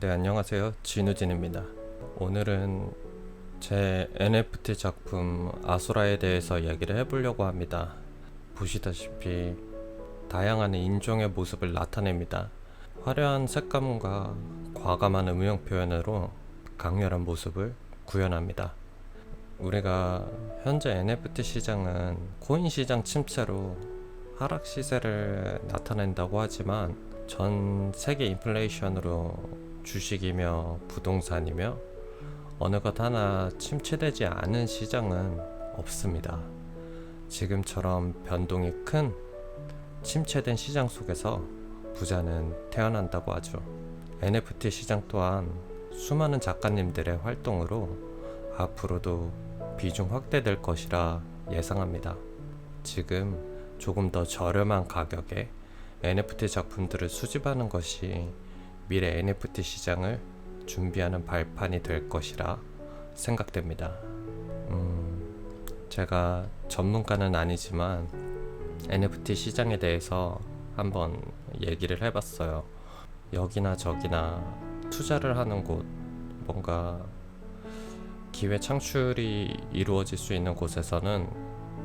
네, 안녕하세요. 진우진입니다. 오늘은 제 NFT 작품 아수라에 대해서 이야기를 해보려고 합니다. 보시다시피 다양한 인종의 모습을 나타냅니다. 화려한 색감과 과감한 음영 표현으로 강렬한 모습을 구현합니다. 우리가 현재 NFT 시장은 코인 시장 침체로 하락 시세를 나타낸다고 하지만 전 세계 인플레이션으로 주식이며 부동산이며 어느 것 하나 침체되지 않은 시장은 없습니다. 지금처럼 변동이 큰 침체된 시장 속에서 부자는 태어난다고 하죠. NFT 시장 또한 수많은 작가님들의 활동으로 앞으로도 비중 확대될 것이라 예상합니다. 지금 조금 더 저렴한 가격에 NFT 작품들을 수집하는 것이 미래 NFT 시장을 준비하는 발판이 될 것이라 생각됩니다. 음, 제가 전문가는 아니지만 NFT 시장에 대해서 한번 얘기를 해봤어요. 여기나 저기나 투자를 하는 곳, 뭔가 기회 창출이 이루어질 수 있는 곳에서는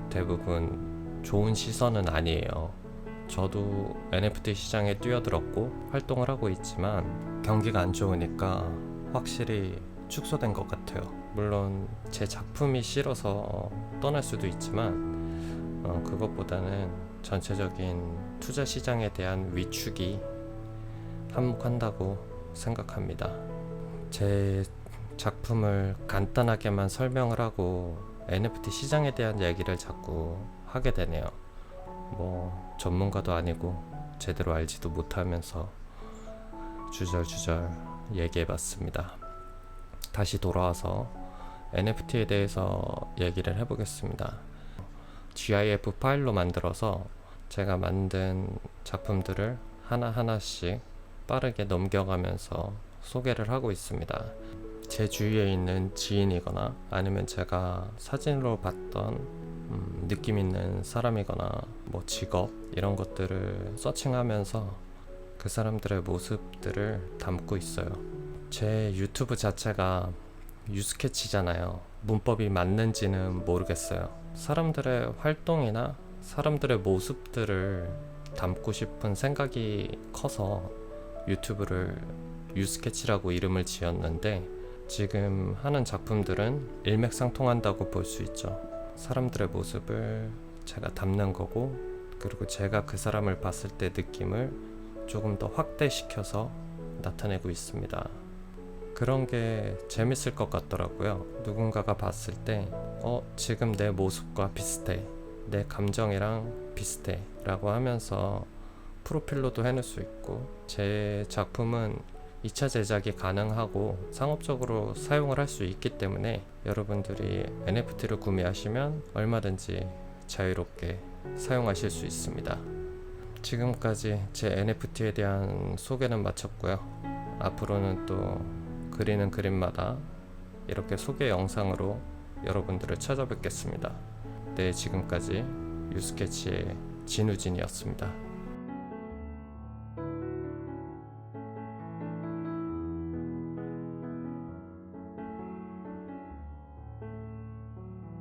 대부분 좋은 시선은 아니에요. 저도 NFT 시장에 뛰어들었고 활동을 하고 있지만 경기가 안 좋으니까 확실히 축소된 것 같아요. 물론 제 작품이 싫어서 떠날 수도 있지만 어, 그것보다는 전체적인 투자 시장에 대한 위축이 한몫한다고 생각합니다. 제 작품을 간단하게만 설명을 하고 NFT 시장에 대한 얘기를 자꾸 하게 되네요. 뭐 전문가도 아니고 제대로 알지도 못하면서 주절주절 얘기해 봤습니다. 다시 돌아와서 NFT에 대해서 얘기를 해보겠습니다. GIF 파일로 만들어서 제가 만든 작품들을 하나하나씩 빠르게 넘겨가면서 소개를 하고 있습니다. 제 주위에 있는 지인이거나 아니면 제가 사진으로 봤던 음, 느낌 있는 사람이거나 뭐 직업 이런 것들을 서칭하면서 그 사람들의 모습들을 담고 있어요. 제 유튜브 자체가 유스케치잖아요. 문법이 맞는지는 모르겠어요. 사람들의 활동이나 사람들의 모습들을 담고 싶은 생각이 커서 유튜브를 유스케치라고 이름을 지었는데 지금 하는 작품들은 일맥상통한다고 볼 수 있죠. 사람들의 모습을 제가 담는 거고 그리고 제가 그 사람을 봤을 때 느낌을 조금 더 확대시켜서 나타내고 있습니다. 그런 게 재밌을 것 같더라고요. 누군가가 봤을 때, 어, 지금 내 모습과 비슷해. 내 감정이랑 비슷해. 라고 하면서 프로필로도 해놓을 수 있고, 제 작품은 2차 제작이 가능하고 상업적으로 사용을 할 수 있기 때문에 여러분들이 NFT를 구매하시면 얼마든지 자유롭게 사용하실 수 있습니다. 지금까지 제 NFT에 대한 소개는 마쳤고요. 앞으로는 또 그리는 그림마다 이렇게 소개 영상으로 여러분들을 찾아뵙겠습니다. 네, 지금까지 유스케치의 진우진이었습니다.